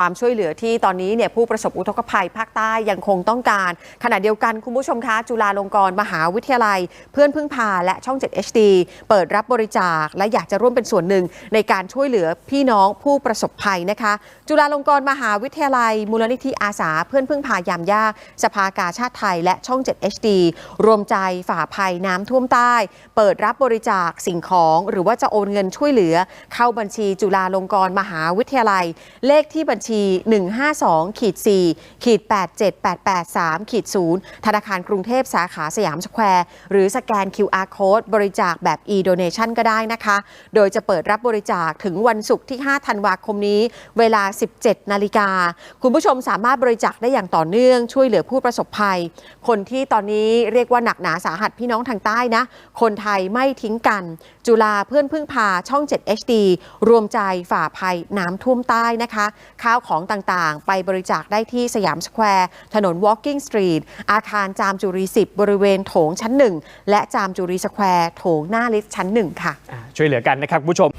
ความช่วยเหลือที่ตอนนี้เนี่ยผู้ประสบอุทกภัยภาคใต้ยังคงต้องการ ขณะเดียวกันคุณผู้ชมคะจุฬาลงกรณ์มหาวิทยาลัย เพื่อนพึ่งพาและช่อง 7 HD เปิดรับบริจาค และอยากจะร่วมเป็นส่วนหนึ่งในการช่วยเหลือพี่น้องผู้ประสบภัยนะคะ จุฬาลงกรณ์มหาวิทยาลัย มูลนิธิอาสา เพื่อนพึ่งพายามยาก สภากาชาติไทย และช่อง 7 HD รวมใจฝ่าภัยน้ำท่วมใต้ เปิดรับบริจาคสิ่งของ หรือว่าจะโอนเงินช่วยเหลือ เข้าบัญชีจุฬาลงกรณ์มหาวิทยาลัย เลขที่บัญชี152ขีด4ขีด87883ขีด0ธนาคารกรุงเทพสาขาสยามสแควร์ หรือสแกน QR Code บริจาคแบบ e-donation ก็ได้นะคะ โดยจะเปิดรับบริจาคถึงวันศุกร์ที่ 5 ธันวาคมนี้ เวลา 17 นาฬิกา คุณผู้ชมสามารถบริจาคได้อย่างต่อเนื่อง ช่วยเหลือผู้ประสบภัย คนที่ตอนนี้เรียกว่าหนักหนาสาหัสพี่น้องทางใต้นะ คนไทยไม่ทิ้งกัน จุฬาเพื่อนพึ่งพาช่อง 7 HD รวมใจฝ่าภัยน้ำท่วมใต้นะคะข้าวของต่างๆ ไปบริจาคได้ที่สยามสแควร์ ถนน Walking Street อาคารจามจุรี 10 บริเวณโถงชั้น 1 และจามจุรีสแควร์ โถงหน้าลิฟต์ชั้น 1 ค่ะอ่าช่วยเหลือกันนะครับผู้ชม